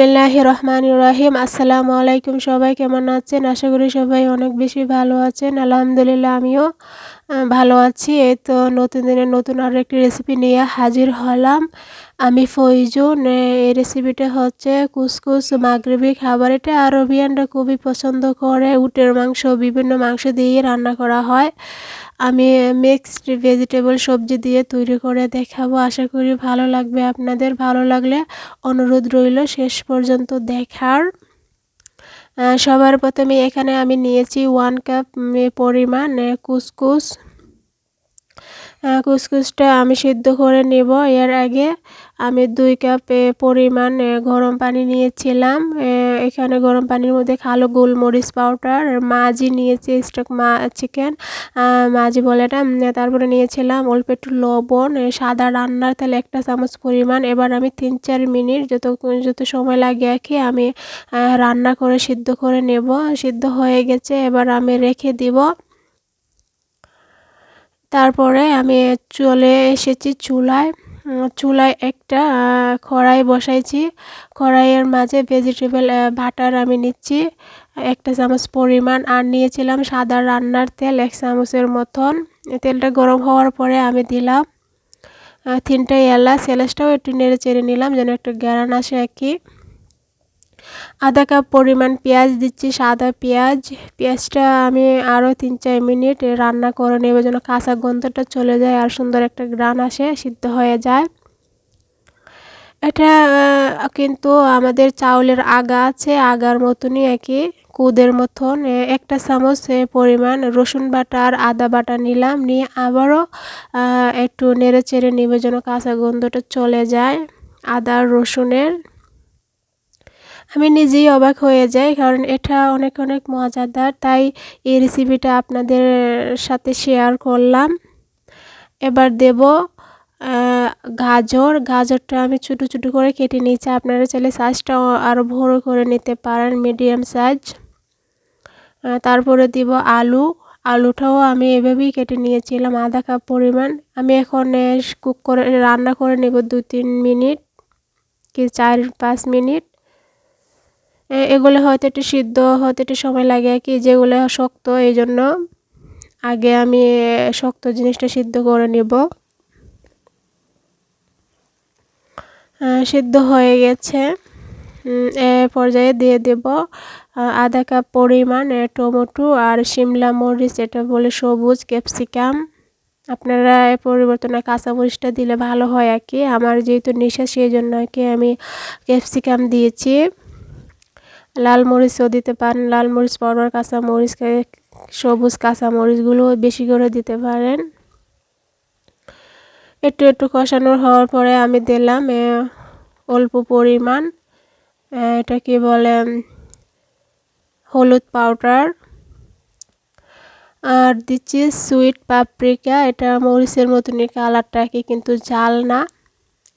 বিসমিল্লাহ রহমান রাহিম আসসালামু আলাইকুম সবাই, কেমন আছেন? আশা করি সবাই অনেক বেশি ভালো আছেন। আলহামদুলিল্লাহ, আমিও ভালো আছি। এই তো নতুন দিনের নতুন আরও একটি রেসিপি নিয়ে হাজির হলাম। আমি ফইজুন এই রেসিপিটা হচ্ছে কুসকুস মাগরিবি খাবার। এটা আরবিয়ানরা খুবই পছন্দ করে। উটের মাংস, বিভিন্ন মাংস দিয়ে রান্না করা হয়। আমি মিক্সড ভেজিটেবল সবজি দিয়ে তৈরি করে দেখাবো। আশা করি ভালো লাগবে আপনাদের। ভালো লাগলে অনুরোধ রইল শেষ পর্যন্ত দেখার। সবার প্রথমে এখানে আমি নিয়েছি ওয়ান কাপ পরিমাণ কুসকুস কুসকুসটা আমি সিদ্ধ করে নেব। এর আগে আমি দুই কাপ পরিমাণ গরম পানি নিয়েছিলাম। এখানে গরম পানির মধ্যে কালো গোলমরিচ পাউডার মাঝি নিয়েছি স্টক মা, চিকেন মাঝি বলে এটা। তারপরে নিয়েছিলাম অল্প একটু লবণ সাদা রান্নার তাহলে একটা চামচ পরিমাণ। এবার আমি তিন, চার মিনিট যত যত সময় লাগে আর আমি রান্না করে সিদ্ধ করে নেব। সিদ্ধ হয়ে গেছে, এবার আমি রেখে দিব। তারপরে আমি চলে এসেছি চুলায়। চুলায় একটা কড়াই বসাইছি। কড়াইয়ের মাঝে ভেজিটেবল বাটার আমি নিচ্ছি, একটা চামচ পরিমাণ। আর নিয়েছিলাম সাদা রান্নার তেল, এক চামচের মতন। তেলটা গরম হওয়ার পরে আমি দিলাম তিনটা এলাচ। এলাচটাও একটু নেড়ে চেড়ে নিলাম, যেন একটু গ্যারান আসে আর কি। আধা কাপ পরিমাণ পেঁয়াজ দিচ্ছি, সাদা পেঁয়াজ। পেঁয়াজটা আমি আরও তিন চার মিনিট রান্না করে নেব যেন কাঁচা গন্ধটা চলে যায় আর সুন্দর একটা গ্রান আসে, সিদ্ধ হয়ে যায়। এটা কিন্তু আমাদের চাউলের আগা আছে, আগার মতনই একই, কুদের মতন। একটা চামচ পরিমাণ রসুন বাটা আর আদা বাটা নিলাম, নিয়ে আবারও একটু নেড়ে চেড়ে নিবে যেন কাঁচা গন্ধটা চলে যায়। আদা রসুনের আমি নিজেই অবাক হয়ে যাই, কারণ এটা অনেক অনেক মজাদার। তাই এই রেসিপিটা আপনাদের সাথে শেয়ার করলাম। এবার দেব গাজর। গাজরটা আমি ছোটো ছোটো করে কেটে নিয়েছি। আপনারা চাইলে সাইজটা আরও বড়ো করে নিতে পারেন মিডিয়াম সাইজ তারপরে দিব আলু। আলুটাও আমি এভাবেই কেটে নিয়েছিলাম, আধা কাপ পরিমাণ। আমি এখন কুক করে, রান্না করে নেব দু তিন মিনিট কি চার, পাঁচ মিনিট। এগুলো হয়তো একটু সিদ্ধ হতে একটু সময় লাগে কি, যেগুলো শক্ত, এই জন্য আগে আমি শক্ত জিনিসটা সিদ্ধ করে নেব। সিদ্ধ হয়ে গেছে। এ পর্যায়ে দিয়ে দেব আধা কাপ পরিমাণ টমেটো আর শিমলা মরিচ, এটা বলে সবুজ ক্যাপসিকাম। আপনারা এ পরিবর্তনে কাঁচামরিচটা দিলে ভালো হয় আর কি। আমার যেহেতু নেশা সেই জন্য আর কি আমি ক্যাপসিকাম দিয়েছি। লাল মরিচও দিতে পারেন, লাল মরিচ পাউডার কাঁচা মরিচ সবুজ কাঁচা মরিচগুলো বেশি করে দিতে পারেন। একটু একটু কষানোর হওয়ার পরে আমি দিলাম অল্প পরিমাণ এটা কি বলে হলুদ পাউডার। আর দিচ্ছি সুইট পাপরিকা, এটা মরিচের মতনই কালারটাকে কিন্তু জাল না।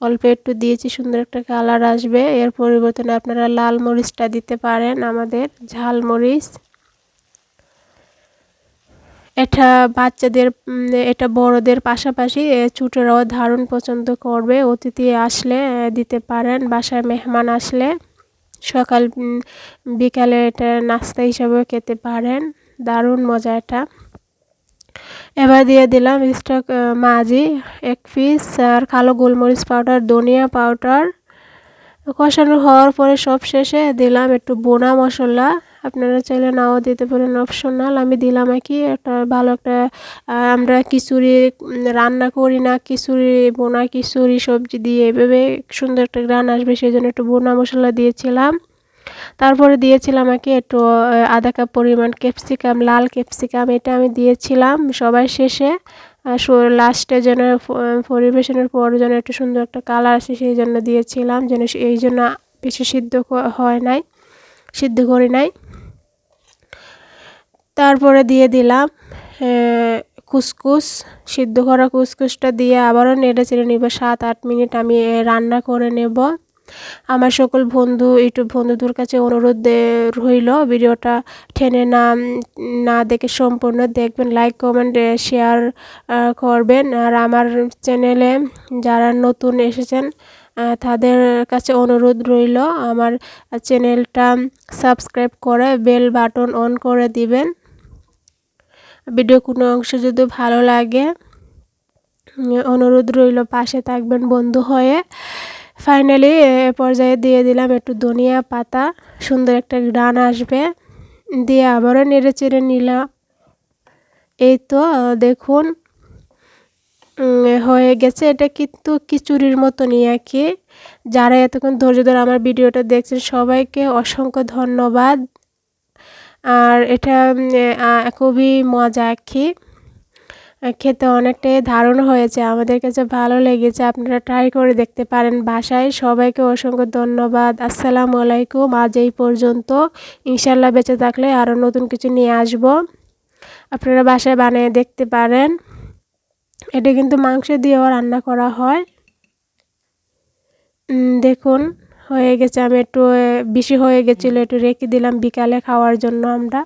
অল্প একটু দিয়েছি, সুন্দর একটা কালার আসবে। এর পরিবর্তনে আপনারা লাল মরিচটা দিতে পারেন আমাদের, ঝাল মরিচ। এটা বাচ্চাদের এটা বড়দের পাশাপাশি ছোটরাও ধারণ পছন্দ করবে। অতিথি আসলে দিতে পারেন, বাসায় মেহমান আসলে। সকাল বিকালে এটা নাস্তা হিসাবেও খেতে পারেন। দারুণ মজা এটা। এবার দিয়ে দিলাম স্টক মাঝি এক পিস আর কালো গোলমরিচ পাউডার, ধনিয়া পাউডার। কষানো হওয়ার পরে সব শেষে দিলাম একটু বোনা মশলা। আপনারা চাইলে নাও দিতে পারেন অপশনাল আমি দিলাম আর কি একটা ভালো একটা আমরা খিচুড়ি রান্না করি না, খিচুড়ি, বোনা খিচুড়ি, সবজি দিয়ে এভাবে সুন্দর একটা গ্রান আসবে সেই জন্য একটু বোনা মশলা দিয়েছিলাম। তারপরে দিয়েছিলাম আর কি একটু আধা কাপ পরিমাণ ক্যাপসিকাম, লাল ক্যাপসিকাম, এটা আমি দিয়েছিলাম সবাই শেষে। লাস্টে যেন পরিবেশনের পর যেন একটু সুন্দর একটা কালার আসে, সেই জন্য দিয়েছিলাম যেন এই জন্য বেশি সিদ্ধ হয় নাই, সিদ্ধ করি নাই। তারপরে দিয়ে দিলাম কুসকুস, সিদ্ধ করা কুসকুসটা দিয়ে আবারও নেড়ে চেড়ে নেব সাত আট মিনিট, আমি রান্না করে নেব। আমার সকল বন্ধু, ইউটিউব বন্ধুদের কাছে অনুরোধ রইল ভিডিওটা টেনে না না দেখে সম্পূর্ণ দেখবেন লাইক কমেন্ট শেয়ার করবেন। আর আমার চ্যানেলে যারা নতুন এসেছেন তাদের কাছে অনুরোধ রইল আমার চ্যানেলটা সাবস্ক্রাইব করে বেল বাটন অন করে দিবেন। ভিডিও কোনো অংশ যদি ভালো লাগে, অনুরোধ রইল পাশে থাকবেন বন্ধু হয়ে। ফাইনালি এ পর্যায়ে দিয়ে দিলাম একটু ধনিয়া পাতা। সুন্দর একটা গ্রান আসবে। দিয়ে আবারও নেড়ে চেড়ে নিলাম। এই তো, দেখুন হয়ে গেছে। এটা কিন্তু খিচুড়ির মতনই আর কি যারা এতক্ষণ ধৈর্য ধরে আমার ভিডিওটা দেখছেন, সবাইকে অসংখ্য ধন্যবাদ। আর এটা খুবই মজা কি খেতে অনেকটাই দারুণ হয়েছে। আমাদের কাছে ভালো লেগেছে। আপনারা ট্রাই করে দেখতে পারেন বাসায়। সবাইকে অসংখ্য ধন্যবাদ। আসসালামু আলাইকুম। আজ এই পর্যন্ত। ইনশাল্লাহ বেঁচে থাকলে আরও নতুন কিছু নিয়ে আসব। আপনারা বাসায় বানিয়ে দেখতে পারেন। এটা কিন্তু মাংস দিয়েও রান্না করা হয়। দেখুন, হয়ে গেছে। আমি একটু বেশি হয়ে গেছিল। একটু রেখে দিলাম বিকালে খাওয়ার জন্য আমরা।